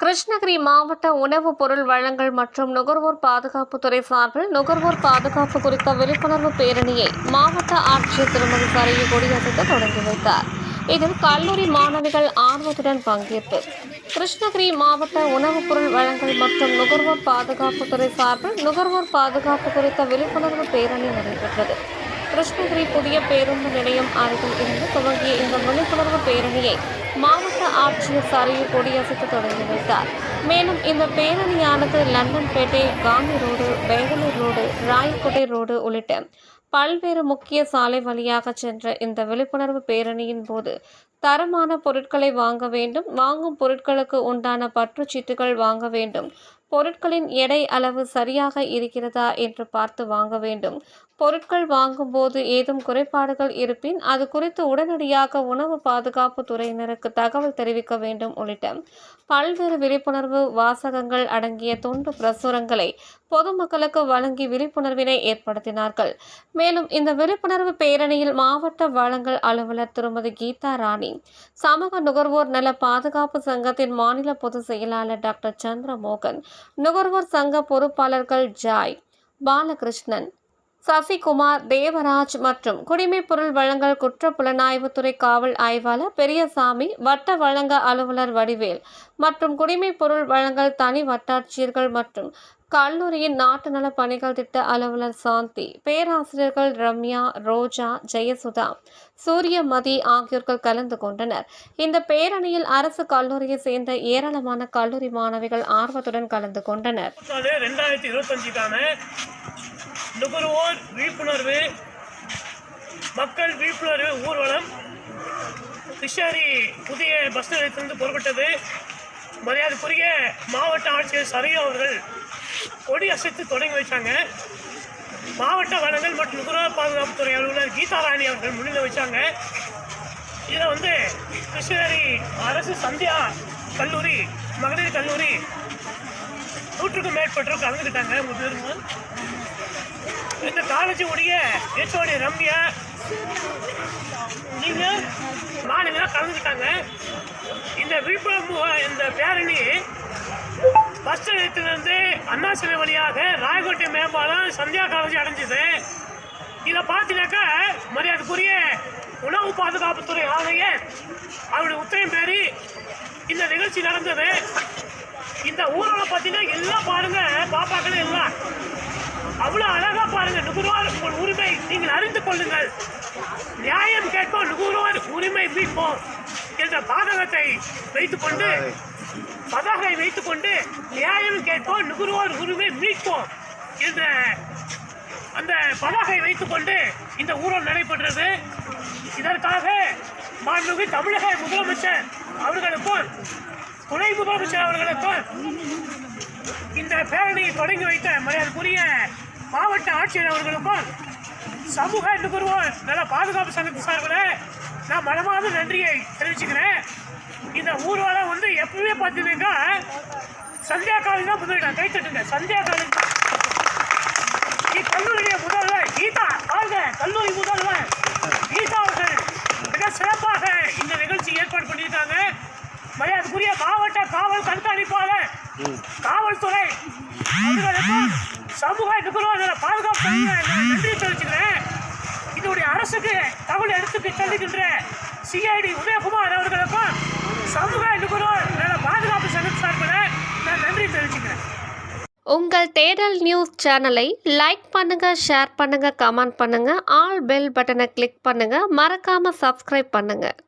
கிருஷ்ணகிரி மாவட்ட உணவுப் பொருள் வழங்கல் மற்றும் நுகர்வோர் பாதுகாப்புத்துறை சார்பில் நுகர்வோர் பாதுகாப்பு குறித்த விழிப்புணர்வு பேரணியை மாவட்ட ஆட்சியர் திருமதி சரையை கொடியசைத்து தொடங்கி வைத்தார். இதில் கல்லூரி மாணவிகள் ஆர்வத்துடன் பங்கேற்பு. கிருஷ்ணகிரி மாவட்ட உணவுப் பொருள் வழங்கல் மற்றும் நுகர்வோர் பாதுகாப்புத்துறை சார்பில் நுகர்வோர் பாதுகாப்பு குறித்த விழிப்புணர்வு பேரணி நடைபெற்றது. கிருஷ்ணகிரி புதிய பேருந்து நிலையம் அருகில் இருந்து துவங்கிய இந்த விழிப்புணர்வு பேரணியை மாவட்ட ஆட்சியர் சரையு கொடியசைத்து தொடங்கி வைத்தார். மேலும் இந்த பேரணியானது Londonpet Gandhi road Bangalore road Rayakottai road உள்ளிட்ட பல்வேறு முக்கிய சாலை வழியாக சென்ற இந்த விழிப்புணர்வு பேரணியின் போது தரமான பொருட்களை வாங்க வேண்டும் வாங்கும் பொருட்களுக்கு உண்டான பற்றுச்சீட்டுகள் வாங்க வேண்டும் பொருட்களின் எடை அளவு சரியாக இருக்கிறதா என்று பார்த்து வாங்க வேண்டும். பொருட்கள் வாங்கும்போது ஏதும் குறைபாடுகள் இருப்பின் அது குறித்து உடனடியாக உணவு பாதுகாப்பு துறையினருக்கு தகவல் தெரிவிக்க வேண்டும் உள்ளிட்ட பல்வேறு விழிப்புணர்வு வாசகங்கள் அடங்கிய துண்டு பிரசுரங்களை பொதுமக்களுக்கு வழங்கி விழிப்புணர்வினை ஏற்படுத்தினார்கள். மேலும் இந்த விழிப்புணர்வு பேரணியில் மாவட்ட வளங்கள் அலுவலர் திருமதி கீதா ராணி சமூக நுகர்வோர் நல பாதுகாப்பு சங்கத்தின் மாநில பொதுச் செயலாளர் டாக்டர் சந்திரமோகன் நுகர்வோர் சங்க பொறுப்பாளர்கள் ஜாய் பாலகிருஷ்ணன் சசிகுமார் தேவராஜ் மற்றும் குடிமைப்பொருள் வழங்கல் குற்ற புலனாய்வுத்துறை காவல் ஆய்வாளர் பெரியசாமி வட்ட வழங்க அலுவலர் வடிவேல் மற்றும் குடிமைப்பொருள் வழங்கல் தனி வட்டாட்சியர்கள் மற்றும் கல்லூரியின் நாட்டு நல பணிகள் திட்ட அலுவலர் சாந்தி பேராசிரியர்கள் ரம்யா ரோஜா ஜெயசுதா சூரியமதி ஆகியோர்கள் கலந்து கொண்டனர். இந்த பேரணியில் அரசு கல்லூரியை சேர்ந்த ஏராளமான கல்லூரி மாணவிகள் ஆர்வத்துடன் கலந்து கொண்டனர். ரெண்டாயிரத்தி நுகர்வோர் விழிப்புணர்வு மக்கள் விழிப்புணர்வு ஊர்வலம் கிருஷ்ணகிரி புதிய பஸ் நிலையத்திலிருந்து புறப்பட்டது. மரியாதைக்குரிய மாவட்ட ஆட்சியர் சரியு அவர்கள் கொடி அசைத்து தொடங்கி வைச்சாங்க. மாவட்ட வளங்கள் மற்றும் நுகர்வோர் பாதுகாப்புத்துறை அலுவலர் கீதாராணி அவர்கள் முன்னிலை வச்சாங்க. இதை வந்து கிருஷ்ணகிரி அரசு சந்தியா கல்லூரி மகளிர் கல்லூரி நூற்றுக்கும் மேற்பட்டோர் கலந்துக்கிட்டாங்க. உங்க இந்த காலேஜ் உடைய ஹெச்ஓடி ரம்யா. நீங்க மாணவிலாம் கலந்துக்கிட்டாங்க. இந்த விழுப்புரம் இந்த பேரணி பஸ் நிலையத்திலிருந்து அண்ணா சிலை வழியாக ராயக்கோட்டை மேம்பாலம் சந்தியா காலேஜ் அடைஞ்சது. இதை பார்த்தீங்கன்னாக்கா மரியாதைக்குரிய உணவு பாதுகாப்புத்துறை ஆணையர் அவருடைய உத்தரவின் பேரி இந்த நிகழ்ச்சி நடந்தது. இந்த ஊரில் பார்த்தீங்கன்னா எல்லாம் பாருங்கள் பாப்பாக்கள் எல்லாம். அவ்வளோ அழகா பாருங்க நுகர்வோர் உங்கள் உரிமை நீங்கள் அறிந்து கொள்ளுங்கள். நியாயம் கேட்போம் நுகர்வோர் உரிமை மீட்போம் என்ற பாதகத்தை வைத்துக்கொண்டு பதாகை வைத்துக்கொண்டு நியாயம் கேட்போம் நுகர்வோர் உரிமை மீட்போம் என்ற அந்த பதாகை வைத்துக்கொண்டு இந்த ஊழல் நடைபெற்றது. இதற்காக மாண்புமிகு தமிழக முதலமைச்சர் அவர்களுக்கும் துணை முதலமைச்சர் அவர்களுக்கும் இந்த பேரணியை தொடங்கி வைத்த மரியாதைக்குரிய மாவட்ட ஆட்சியர் அவர்களுக்கும் சமூக நுகர்வோர் நல்ல பாதுகாப்பு சங்கத்து சார்பில் நான் மனமார்ந்த நன்றியை தெரிவிச்சுக்கிறேன். இந்த ஊர்வலம் வந்து எப்பவுமே பார்த்தீங்கன்னா சந்தியா காலேஜ் தான் முதலிடம் கை தட்டுங்க. சந்தியா காலேஜ் தான் இக்கல்லூரிய முதல்வர் கீதா. வாழ்க கல்லூரி முதல்வர் கீதா அவர்கள். மிக சிறப்பாக இந்த நிகழ்ச்சி ஏற்பாடு பண்ணியிருக்காங்க. மரியாதைக்குரிய மாவட்ட காவல் கண்காணிப்பாளர் காவல்துறை. அவர்களுக்கும் சமூக இதுக்குள்ள அதில் பாதுகாப்பு நன்றி தெரிவிச்சுக்கிறேன். இதனுடைய அரசுக்கு தகவல் எடுத்து தள்ளுகின்ற சிஐடி உதயகுமார் அவர்களுக்கும் சமூக இதுக்குள்ள நல்ல பாதுகாப்பு சங்கத்து சார்பில் நான் நன்றி தெரிவிச்சுக்கிறேன். உங்கள் தேடல் நியூஸ் சேனலை லைக் பண்ணுங்க ஷேர் பண்ணுங்க கமெண்ட் பண்ணுங்க ஆல் பெல் பட்டனை கிளிக் பண்ணுங்க மறக்காம சப்ஸ்கிரைப் பண்ணுங்க.